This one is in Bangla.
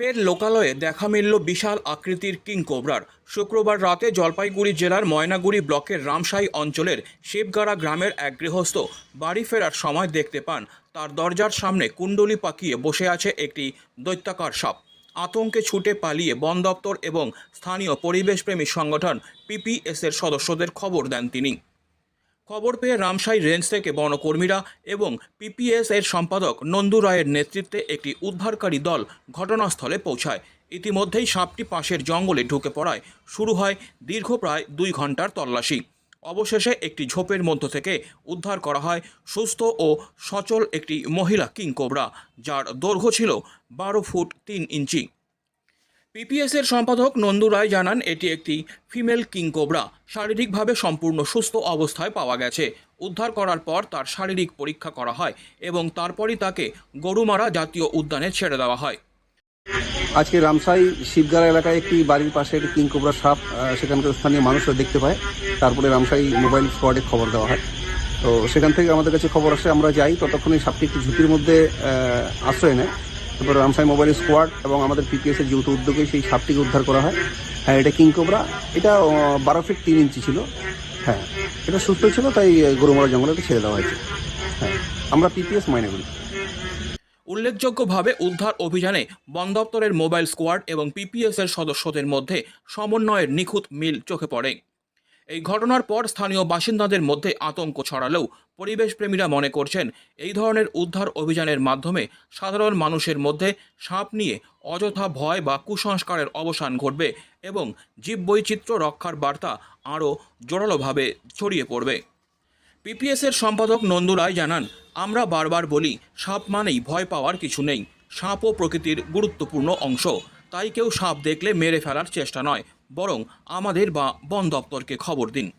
ফের লোকালয়ে দেখা মিলল বিশাল আকৃতির কিং কোবরার। শুক্রবার রাতে জলপাইগুড়ি জেলার ময়নাগুড়ি ব্লকের রামশাই অঞ্চলের শিবগাড়া গ্রামের এক গৃহস্থ বাড়ি ফেরার সময় দেখতে পান, তার দরজার সামনে কুণ্ডলি পাকিয়ে বসে আছে একটি দৈত্যাকার সাপ। আতঙ্কে ছুটে পালিয়ে বন দপ্তর এবং স্থানীয় পরিবেশপ্রেমী সংগঠন পিপিএসের সদস্যদের খবর দেন তিনি। খবর পেয়ে রামসাই রেঞ্জ থেকে বনকর্মীরা এবং পিপিএস এর সম্পাদক নন্দু রায়ের নেতৃত্বে একটি উদ্ধারকারী দল ঘটনাস্থলে পৌঁছায়। ইতিমধ্যেই সাপটি পাশের জঙ্গলে ঢুকে পড়ায়। শুরু হয় দীর্ঘ প্রায় দুই ঘণ্টার তল্লাশি। অবশেষে একটি ঝোপের মধ্য থেকে উদ্ধার করা হয় সুস্থ ও সচল একটি মহিলা কিং কোবরা যার দৈর্ঘ্য ছিল বারো ফুট তিন ইঞ্চি। পিপিএস এর সম্পাদক নন্দু রায় জানান এটি একটি ফিমেল কিং কোবরা। শারীরিকভাবে সম্পূর্ণ সুস্থ অবস্থায় পাওয়া গেছে। উদ্ধার করার পর তার শারীরিক পরীক্ষা করা হয় এবং তারপরই তাকে গরুমারা জাতীয় উদ্যানে ছেড়ে দেওয়া হয়। আজকে রামসাই শিবগাড়া এলাকায় একটি বাড়ির পাশে একটি কিংকোবরা সাপ আহ, সেখানকার স্থানীয় মানুষরা দেখতে পায়। তারপরে রামসাই মোবাইল স্কোয়াডে খবর দেওয়া হয়। তো সেখান থেকে আমাদের কাছে খবর আসে আমরা যাই ততক্ষণে সাপটি একটি ঝুঁকির মধ্যে আশ্রয় নেয়। তারপর রামসাই মোবাইল স্কোয়াড এবং আমাদের পিপিএস এর যৌথ উদ্যোগে সেই সাপটিকে উদ্ধার করা হয়। হ্যাঁ এটা কিংকোবরা এটা বারো ফিট তিন ইঞ্চি ছিল। হ্যাঁ এটা সুস্থ ছিল, তাই গরুমারা জঙ্গলে ছেড়ে দেওয়া হয়েছে। হ্যাঁ আমরা পিপিএস মাইনে করি। উল্লেখযোগ্যভাবে উদ্ধার অভিযানে বন দপ্তরের মোবাইল স্কোয়াড এবং পিপিএস এর সদস্যদের মধ্যে সমন্বয়ের নিখুঁত মিল চোখে পড়ে। এই ঘটনার পর স্থানীয় বাসিন্দাদের মধ্যে আতঙ্ক ছড়ালেও পরিবেশপ্রেমীরা মনে করছেন, এই ধরনের উদ্ধার অভিযানের মাধ্যমে সাধারণ মানুষের মধ্যে সাপ নিয়ে অযথা ভয় বা কুসংস্কারের অবসান ঘটবে এবং জীববৈচিত্র্য রক্ষার বার্তা আরও জোরালোভাবে ছড়িয়ে পড়বে। পিপিএস এর সম্পাদক নন্দু রায় জানান, আমরা বারবার বলি, সাপ মানেই ভয় পাওয়ার কিছু নেই। সাপও প্রকৃতির গুরুত্বপূর্ণ অংশ। তাই কেউ সাপ দেখলে মেরে ফেলার চেষ্টা নয়। বরং আমাদের বা বন দপ্তরকে খবর দিন।